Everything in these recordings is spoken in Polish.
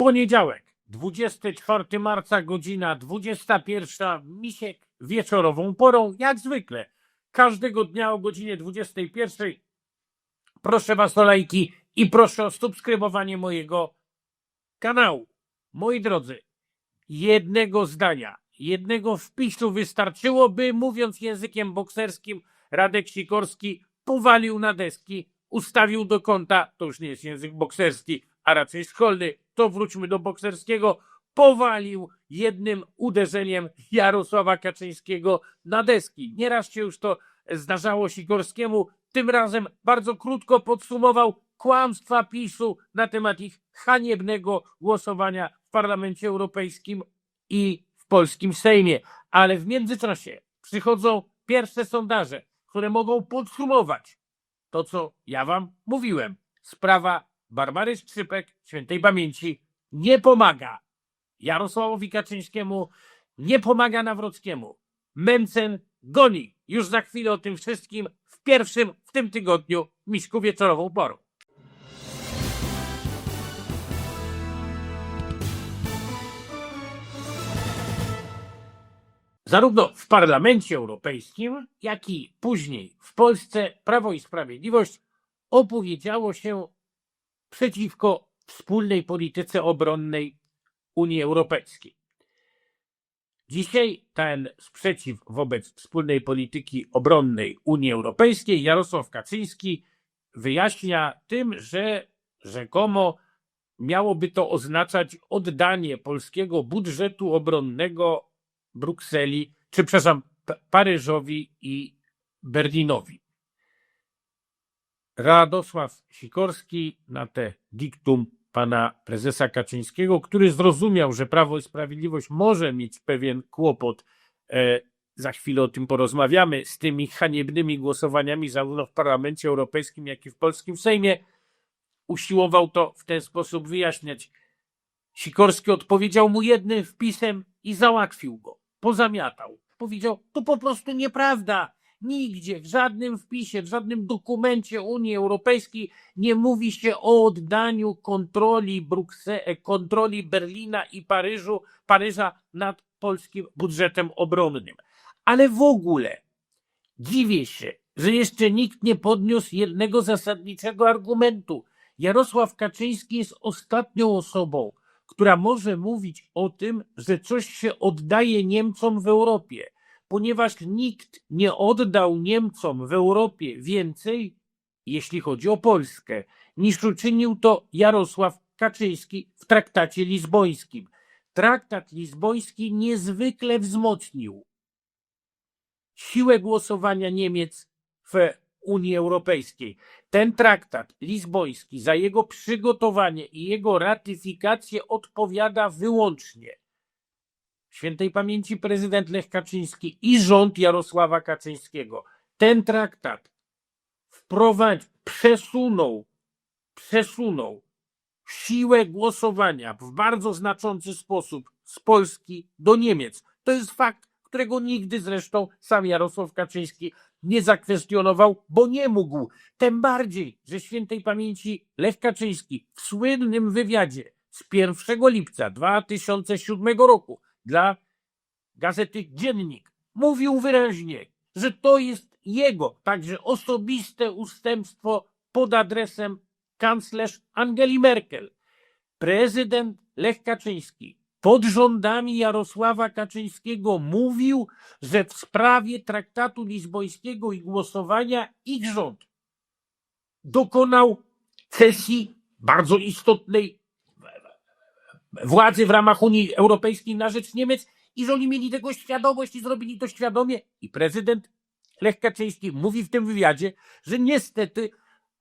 Poniedziałek, 24 marca, godzina 21. Misiek wieczorową porą, jak zwykle. Każdego dnia o godzinie 21. Proszę Was o lajki i proszę o subskrybowanie mojego kanału. Moi drodzy, jednego zdania, jednego wpisu wystarczyłoby, mówiąc językiem bokserskim, Radek Sikorski powalił na deski, ustawił do kąta, to już nie jest język bokserski, a raczej szkolny, to wróćmy do bokserskiego, powalił jednym uderzeniem Jarosława Kaczyńskiego na deski. Nieraz się już to zdarzało Sikorskiemu, tym razem bardzo krótko podsumował kłamstwa PiSu na temat ich haniebnego głosowania w Parlamencie Europejskim i w polskim Sejmie. Ale w międzyczasie przychodzą pierwsze sondaże, które mogą podsumować to, co ja wam mówiłem. Sprawa Barbary Skrzypek, świętej pamięci, nie pomaga Jarosławowi Kaczyńskiemu, nie pomaga Nawrockiemu. Mencen goni. Już za chwilę o tym wszystkim w pierwszym w tym tygodniu Miśku wieczorową porą. Zarówno w Parlamencie Europejskim, jak i później w Polsce Prawo i Sprawiedliwość opowiedziało się przeciwko wspólnej polityce obronnej Unii Europejskiej. Dzisiaj ten sprzeciw wobec wspólnej polityki obronnej Unii Europejskiej Jarosław Kaczyński wyjaśnia tym, że rzekomo miałoby to oznaczać oddanie polskiego budżetu obronnego Brukseli, czy przepraszam, Paryżowi i Berlinowi. Radosław Sikorski na te diktum pana prezesa Kaczyńskiego, który zrozumiał, że Prawo i Sprawiedliwość może mieć pewien kłopot, e, za chwilę o tym porozmawiamy, z tymi haniebnymi głosowaniami zarówno w Parlamencie Europejskim, jak i w polskim Sejmie, usiłował to w ten sposób wyjaśniać. Sikorski odpowiedział mu jednym wpisem i załatwił go. Pozamiatał. Powiedział, to po prostu nieprawda. Nigdzie, w żadnym wpisie, w żadnym dokumencie Unii Europejskiej nie mówi się o oddaniu kontroli Brukse- kontroli Berlina i Paryżu, Paryża nad polskim budżetem obronnym. Ale w ogóle dziwię się, że jeszcze nikt nie podniósł jednego zasadniczego argumentu. Jarosław Kaczyński jest ostatnią osobą, która może mówić o tym, że coś się oddaje Niemcom w Europie, ponieważ nikt nie oddał Niemcom w Europie więcej, jeśli chodzi o Polskę, niż uczynił to Jarosław Kaczyński w traktacie lizbońskim. Traktat lizboński niezwykle wzmocnił siłę głosowania Niemiec w Unii Europejskiej. Ten traktat lizboński za jego przygotowanie i jego ratyfikację odpowiada wyłącznie świętej pamięci prezydent Lech Kaczyński i rząd Jarosława Kaczyńskiego. Ten traktat wprowadził, przesunął, przesunął siłę głosowania w bardzo znaczący sposób z Polski do Niemiec. To jest fakt, którego nigdy zresztą sam Jarosław Kaczyński nie zakwestionował, bo nie mógł. Tym bardziej, że świętej pamięci Lech Kaczyński w słynnym wywiadzie z 1 lipca 2007 roku dla gazety Dziennik mówił wyraźnie, że to jest jego także osobiste ustępstwo pod adresem kanclerz Angeli Merkel. Prezydent Lech Kaczyński pod rządami Jarosława Kaczyńskiego mówił, że w sprawie traktatu lizbońskiego i głosowania ich rząd dokonał cesji bardzo istotnej władzy w ramach Unii Europejskiej na rzecz Niemiec i że oni mieli tego świadomość i zrobili to świadomie. I prezydent Lech Kaczyński mówi w tym wywiadzie, że niestety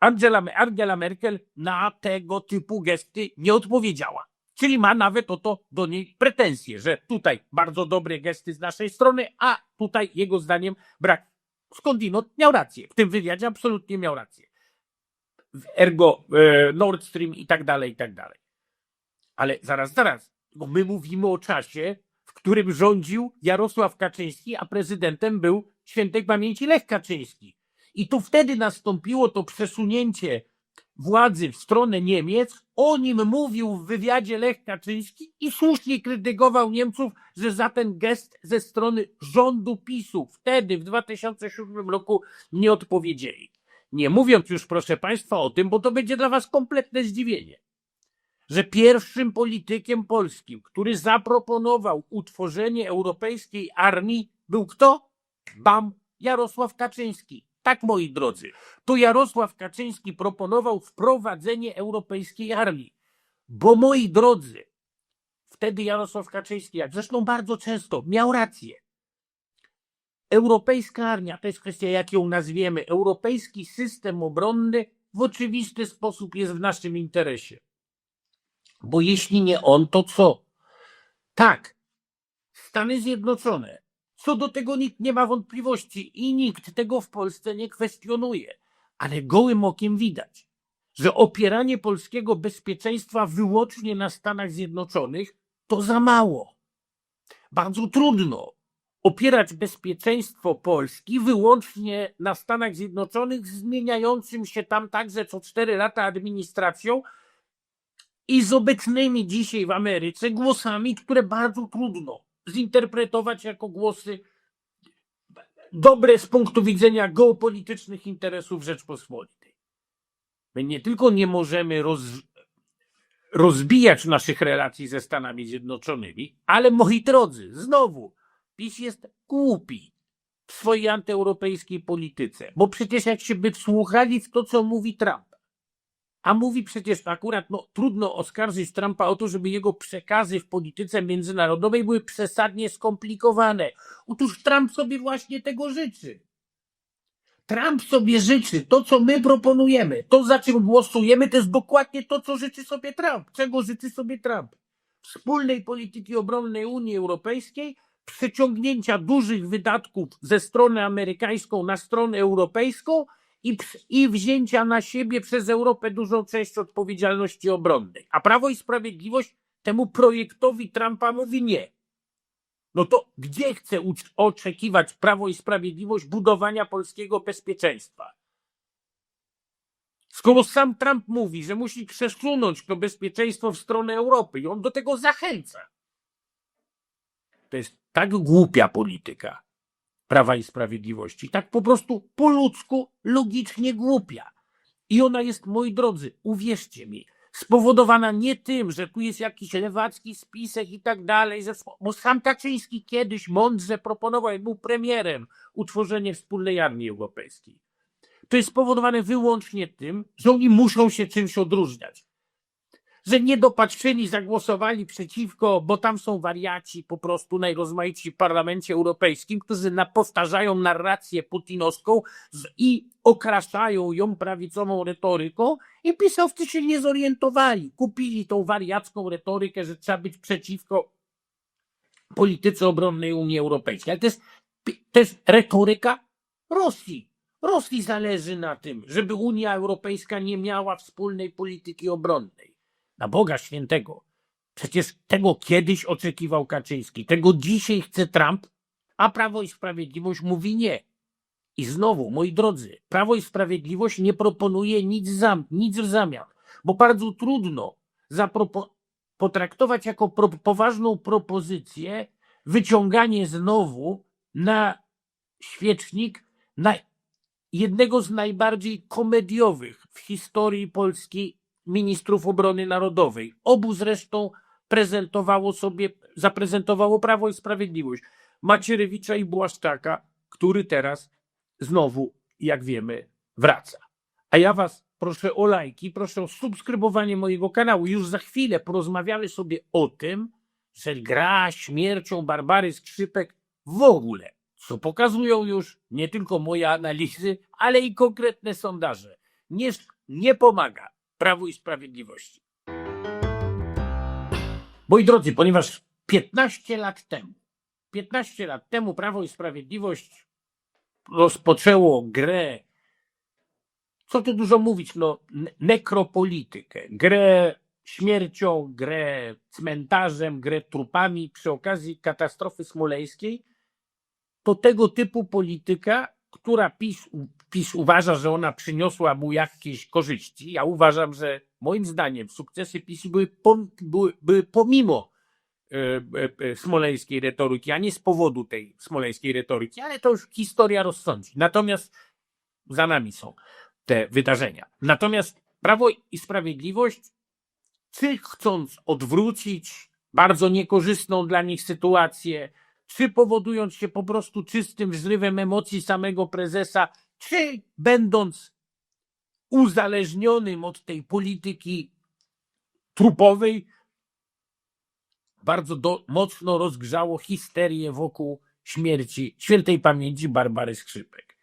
Angela, Angela Merkel na tego typu gesty nie odpowiedziała. Czyli ma nawet o to do niej pretensje, że tutaj bardzo dobre gesty z naszej strony, a tutaj jego zdaniem brak. Skądinąd miał rację. W tym wywiadzie absolutnie miał rację. Ergo e, Nord Stream i tak dalej, i tak dalej. Ale zaraz, zaraz. Bo my mówimy o czasie, w którym rządził Jarosław Kaczyński, a prezydentem był świętej pamięci Lech Kaczyński. I to wtedy nastąpiło to przesunięcie władzy w stronę Niemiec, o nim mówił w wywiadzie Lech Kaczyński i słusznie krytykował Niemców, że za ten gest ze strony rządu PiSu wtedy w 2007 roku nie odpowiedzieli. Nie mówiąc już, proszę Państwa, o tym, bo to będzie dla Was kompletne zdziwienie, że pierwszym politykiem polskim, który zaproponował utworzenie europejskiej armii, był kto? Bam, Jarosław Kaczyński. Tak, moi drodzy, to Jarosław Kaczyński proponował wprowadzenie europejskiej armii. Bo, moi drodzy, wtedy Jarosław Kaczyński, jak zresztą bardzo często, miał rację. Europejska armia to jest kwestia, jak ją nazwiemy. Europejski system obronny w oczywisty sposób jest w naszym interesie. Bo jeśli nie on, to co? Tak, Stany Zjednoczone. Co do tego nikt nie ma wątpliwości i nikt tego w Polsce nie kwestionuje. Ale gołym okiem widać, że opieranie polskiego bezpieczeństwa wyłącznie na Stanach Zjednoczonych to za mało. Bardzo trudno opierać bezpieczeństwo Polski wyłącznie na Stanach Zjednoczonych, zmieniającym się tam także co cztery lata administracją i z obecnymi dzisiaj w Ameryce głosami, które bardzo trudno zinterpretować jako głosy dobre z punktu widzenia geopolitycznych interesów Rzeczpospolitej. My nie tylko nie możemy roz, rozbijać naszych relacji ze Stanami Zjednoczonymi, ale moi drodzy, znowu, PiS jest głupi w swojej antyeuropejskiej polityce, bo przecież jak się by wsłuchali w to, co mówi Trump, a mówi przecież akurat, no trudno oskarżyć Trumpa o to, żeby jego przekazy w polityce międzynarodowej były przesadnie skomplikowane. Otóż Trump sobie właśnie tego życzy. Trump sobie życzy to, co my proponujemy, to za czym głosujemy, to jest dokładnie to, co życzy sobie Trump. Czego życzy sobie Trump? Wspólnej polityki obronnej Unii Europejskiej, przeciągnięcia dużych wydatków ze strony amerykańską na stronę europejską i, i wzięcia na siebie przez Europę dużą część odpowiedzialności obronnej. A Prawo i Sprawiedliwość temu projektowi Trumpa mówi nie. No to gdzie chce oczekiwać Prawo i Sprawiedliwość budowania polskiego bezpieczeństwa? Skoro sam Trump mówi, że musi przesunąć to bezpieczeństwo w stronę Europy i on do tego zachęca. To jest tak głupia polityka Prawa i Sprawiedliwości, tak po prostu po ludzku, logicznie głupia. I ona jest, moi drodzy, uwierzcie mi, spowodowana nie tym, że tu jest jakiś lewacki spisek i tak dalej, bo sam Kaczyński kiedyś mądrze proponował, jak był premierem, utworzenie wspólnej armii europejskiej. To jest spowodowane wyłącznie tym, że oni muszą się czymś odróżniać. Że niedopatrzeni zagłosowali przeciwko, bo tam są wariaci po prostu najrozmaitsi w Parlamencie Europejskim, którzy powtarzają narrację putinowską i okraszają ją prawicową retoryką i pisowcy się nie zorientowali. Kupili tą wariacką retorykę, że trzeba być przeciwko polityce obronnej Unii Europejskiej. Ale to jest, to jest retoryka Rosji. Rosji zależy na tym, żeby Unia Europejska nie miała wspólnej polityki obronnej. Na Boga Świętego. Przecież tego kiedyś oczekiwał Kaczyński, tego dzisiaj chce Trump, a Prawo i Sprawiedliwość mówi nie. I znowu, moi drodzy, Prawo i Sprawiedliwość nie proponuje nic, za, nic w zamian, bo bardzo trudno potraktować jako pro, poważną propozycję wyciąganie znowu na świecznik na jednego z najbardziej komediowych w historii Polski ministrów obrony narodowej. Obu zresztą prezentowało sobie, zaprezentowało Prawo i Sprawiedliwość. Macierewicza i Błaszczaka, który teraz znowu, jak wiemy, wraca. A ja was proszę o lajki, proszę o subskrybowanie mojego kanału. Już za chwilę porozmawiamy sobie o tym, że gra śmiercią Barbary Skrzypek w ogóle, co pokazują już nie tylko moje analizy, ale i konkretne sondaże. Nie, nie pomaga Prawu i Sprawiedliwości. Moi drodzy, ponieważ 15 lat temu, 15 lat temu Prawo i Sprawiedliwość rozpoczęło grę, co tu dużo mówić, no, ne- nekropolitykę, grę śmiercią, grę cmentarzem, grę trupami przy okazji katastrofy smoleńskiej, to tego typu polityka, która PiS PiS uważa, że ona przyniosła mu jakieś korzyści. Ja uważam, że moim zdaniem sukcesy PiSu były, były, były pomimo e, e, e, smoleńskiej retoryki, a nie z powodu tej smoleńskiej retoryki, ale to już historia rozsądzi. Natomiast za nami są te wydarzenia. Natomiast Prawo i Sprawiedliwość, czy chcąc odwrócić bardzo niekorzystną dla nich sytuację, czy powodując się po prostu czystym wzrywem emocji samego prezesa, czy będąc uzależnionym od tej polityki trupowej, bardzo do, mocno rozgrzało histerię wokół śmierci świętej pamięci Barbary Skrzypek.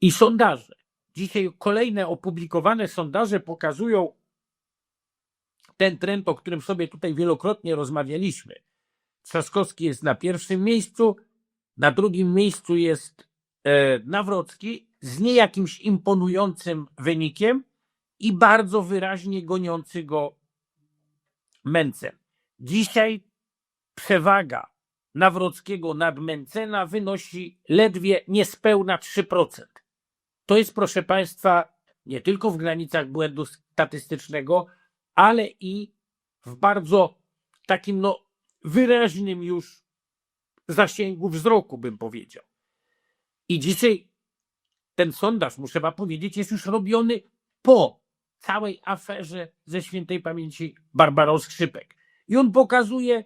I sondaże. Dzisiaj kolejne opublikowane sondaże pokazują ten trend, o którym sobie tutaj wielokrotnie rozmawialiśmy. Trzaskowski jest na pierwszym miejscu, na drugim miejscu jest Nawrocki z niejakimś imponującym wynikiem i bardzo wyraźnie goniący go Mencen. Dzisiaj przewaga Nawrockiego nad Mencena wynosi ledwie niespełna 3%. To jest, proszę Państwa, nie tylko w granicach błędu statystycznego, ale i w bardzo takim no, wyraźnym już zasięgu wzroku, bym powiedział. I dzisiaj ten sondaż, muszę wam powiedzieć, jest już robiony po całej aferze ze świętej pamięci Barbarą Skrzypek. I on pokazuje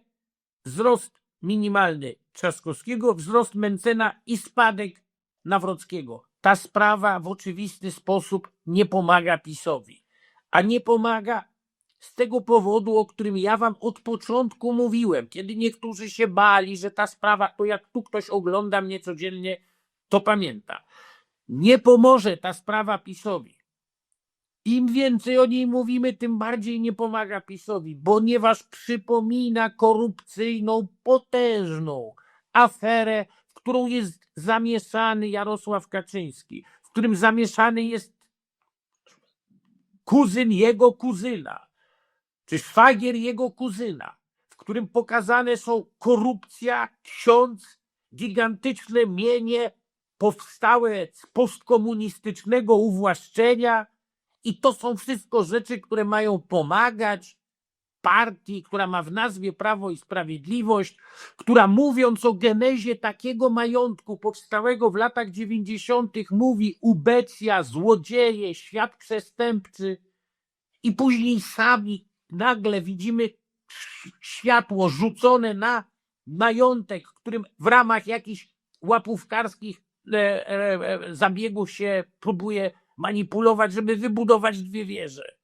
wzrost minimalny Trzaskowskiego, wzrost Mencena i spadek Nawrockiego. Ta sprawa w oczywisty sposób nie pomaga PiSowi. A nie pomaga z tego powodu, o którym ja wam od początku mówiłem, kiedy niektórzy się bali, że ta sprawa, to jak tu ktoś ogląda mnie codziennie, to pamięta. Nie pomoże ta sprawa PiSowi. Im więcej o niej mówimy, tym bardziej nie pomaga PiSowi, ponieważ przypomina korupcyjną, potężną aferę, w którą jest zamieszany Jarosław Kaczyński, w którym zamieszany jest kuzyn jego kuzyna, czy szwagier jego kuzyna, w którym pokazane są korupcja, ksiądz, gigantyczne mienie powstałe z postkomunistycznego uwłaszczenia i to są wszystko rzeczy, które mają pomagać partii, która ma w nazwie Prawo i Sprawiedliwość, która mówiąc o genezie takiego majątku powstałego w latach 90. mówi ubecja, złodzieje, świat przestępczy i później sami nagle widzimy światło rzucone na majątek, którym w ramach jakichś łapówkarskich zabiegów się próbuje manipulować, żeby wybudować dwie wieże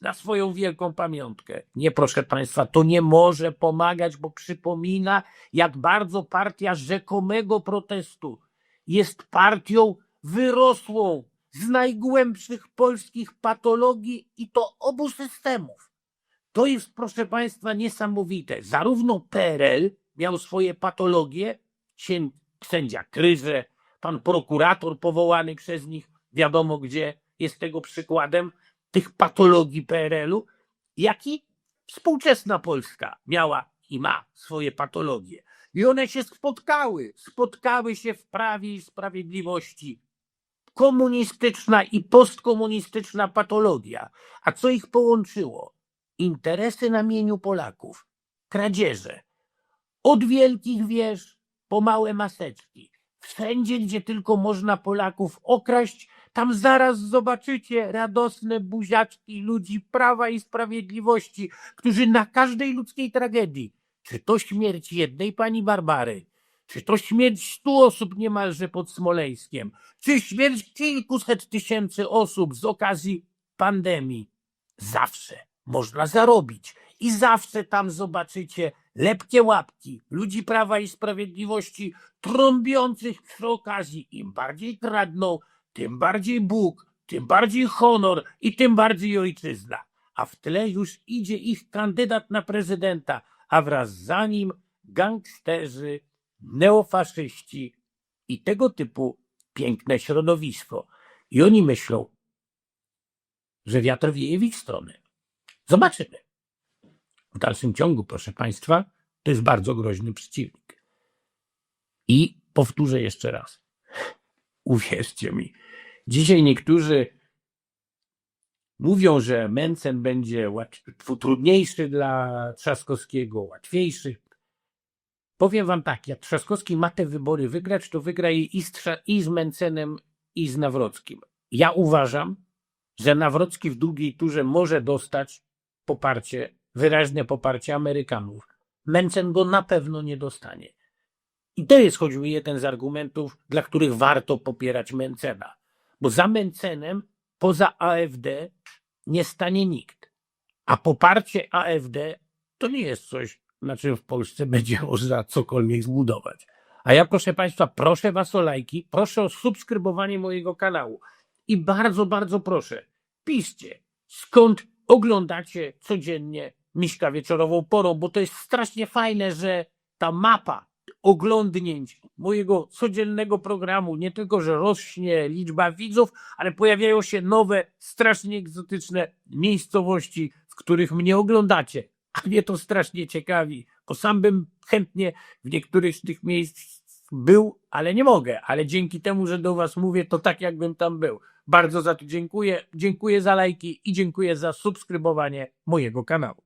na swoją wielką pamiątkę. Nie, proszę Państwa, to nie może pomagać, bo przypomina, jak bardzo partia rzekomego protestu jest partią wyrosłą z najgłębszych polskich patologii i to obu systemów. To jest, proszę Państwa, niesamowite. Zarówno PRL miał swoje patologie, się sędzia Kryże, pan prokurator powołany przez nich, wiadomo gdzie, jest tego przykładem, tych patologii PRL-u, jak i współczesna Polska miała i ma swoje patologie. I one się spotkały, spotkały się w prawie i sprawiedliwości. Komunistyczna i postkomunistyczna patologia. A co ich połączyło? Interesy na mieniu Polaków, kradzieże. Od wielkich wież po małe maseczki. Wszędzie, gdzie tylko można Polaków okraść, tam zaraz zobaczycie radosne buziaczki ludzi prawa i sprawiedliwości, którzy na każdej ludzkiej tragedii, czy to śmierć jednej pani Barbary, czy to śmierć stu osób niemalże pod Smoleńskiem, czy śmierć kilkuset tysięcy osób z okazji pandemii, zawsze można zarobić. I zawsze tam zobaczycie lepkie łapki ludzi prawa i sprawiedliwości, trąbiących przy okazji. Im bardziej kradną, tym bardziej Bóg, tym bardziej honor i tym bardziej ojczyzna. A w tle już idzie ich kandydat na prezydenta, a wraz za nim gangsterzy, neofaszyści i tego typu piękne środowisko. I oni myślą, że wiatr wieje w ich stronę. Zobaczymy. W dalszym ciągu, proszę Państwa, to jest bardzo groźny przeciwnik. I powtórzę jeszcze raz. Uwierzcie mi. Dzisiaj niektórzy mówią, że Mencen będzie trudniejszy dla Trzaskowskiego, łatwiejszy. Powiem wam tak, jak Trzaskowski ma te wybory wygrać, to wygra je i z, i z Mencenem, i z Nawrockim. Ja uważam, że Nawrocki w drugiej turze może dostać poparcie, wyraźne poparcie Amerykanów. Mencen go na pewno nie dostanie. I to jest choćby jeden z argumentów, dla których warto popierać Mencena. Bo za Mencenem, poza AfD, nie stanie nikt. A poparcie AfD to nie jest coś, na czym w Polsce będzie można cokolwiek zbudować. A ja, proszę Państwa, proszę Was o lajki, proszę o subskrybowanie mojego kanału. I bardzo, bardzo proszę, piszcie, skąd oglądacie codziennie Miśka wieczorową porą, bo to jest strasznie fajne, że ta mapa oglądnięć mojego codziennego programu nie tylko, że rośnie liczba widzów, ale pojawiają się nowe, strasznie egzotyczne miejscowości, w których mnie oglądacie. A mnie to strasznie ciekawi, bo sam bym chętnie w niektórych z tych miejsc był, ale nie mogę. Ale dzięki temu, że do Was mówię, to tak jakbym tam był. Bardzo za to dziękuję. Dziękuję za lajki i dziękuję za subskrybowanie mojego kanału.